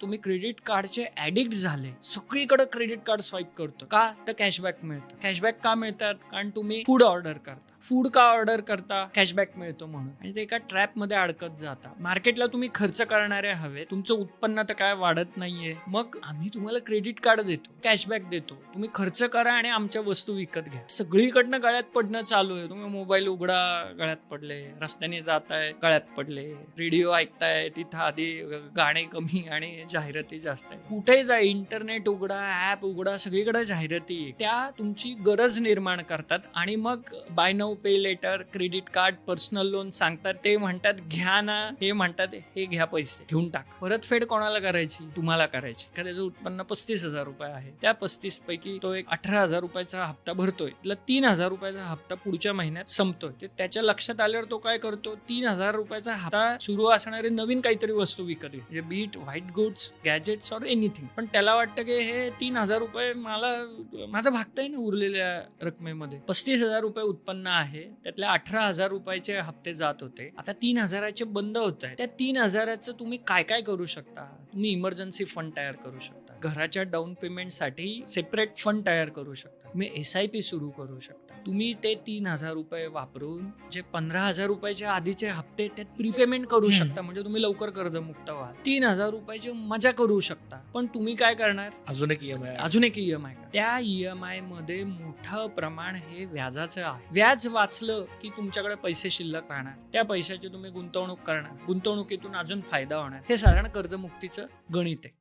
तुम्ही क्रेडिट कार्डचे ऍडिक्ट झाले. सगळीकडे क्रेडिट कार्ड स्वाईप करतो. का? तर कॅशबॅक मिळतं. कॅशबॅक का मिळतात? कारण तुम्ही फूड ऑर्डर करता. फूड का ऑर्डर करता? कॅशबॅक मिळतो म्हणून. आणि ते एका ट्रॅपमध्ये अडकत जाता. मार्केटला तुम्ही खर्च करणारे हवे तुमचं उत्पन्न तर काय वाढत नाहीये. मग आम्ही तुम्हाला क्रेडिट कार्ड देतो. कॅशबॅक देतो. तुम्ही खर्च करा आणि आमच्या वस्तू विकत घ्या. सगळीकडनं गळ्यात पडणं चालू आहे. तुम्ही मोबाईल उघडा गळ्यात पडले. रस्त्याने जाताय गळ्यात पडले. रेडिओ ऐकताय. तिथं आधी गाणे कमी आणि जाहिराती जास्त आहे. कुठे जा इंटरनेट उघडा ऍप उघडा सगळीकडे जाहिराती. त्या तुमची गरज निर्माण करतात. आणि मग buy now pay later credit card personal loan सांगतात ते म्हणतात घ्या ना. हे म्हणतात हे घ्या पैसे घेऊन टाक. परतफेड कोणाला करायची? तुम्हाला करायची. एखाद्याचं त्याचं उत्पन्न पस्तीस हजार रुपये आहे. त्या पस्तीस पैकी तो एक अठरा हजार रुपयाचा हप्ता भरतोय. त्याला तीन हजार रुपयाचा हप्ता पुढच्या महिन्यात संपतोय. ते त्याच्या लक्षात आल्यावर तो काय करतो? तीन हजार रुपयाचा हप्ता सुरू असणारे नवीन काहीतरी वस्तू विकत म्हणजे be it white goods gadgets or anything. पण त्याला वाटतं की हे तीन हजार रुपये मला माझं भागतंय ना उरलेल्या रकमेमध्ये. पस्तीस हजार रुपये उत्पन्न आहे. त्यातल्या अठरा हजार रुपयाचे हप्ते जात होते. आता तीन हजाराचे बंद होत आहे त्या तीन हजाराचं तुम्ही काय काय करू शकता? तुम्ही इमर्जन्सी फंड तयार करू शकता. घराच्या डाऊन पेमेंटसाठी सेपरेट फंड तयार करू शकता. तुम्ही एस आय पी सुरू करू शकता. तुम्ही ते तीन हजार रुपये वापरून जे पंधरा हजार रुपयाचे आधीचे हप्ते त्यात प्रीपेमेंट करू. शकता. म्हणजे तुम्ही लवकर कर्जमुक्त व्हाल. तीन हजार रुपयाची मजा करू शकता. पण तुम्ही काय करणार? अजून एक ईएमआय अजून एक ईएमआय त्या ईएमआयमध्ये मोठं प्रमाण हे व्याजाचं आहे. व्याज वाचलं की तुमच्याकडे पैसे शिल्लक राहणार. त्या पैशाची तुम्ही गुंतवणूक करणार. गुंतवणुकीतून अजून फायदा होणार. हे साधारण कर्जमुक्तीचं गणित आहे.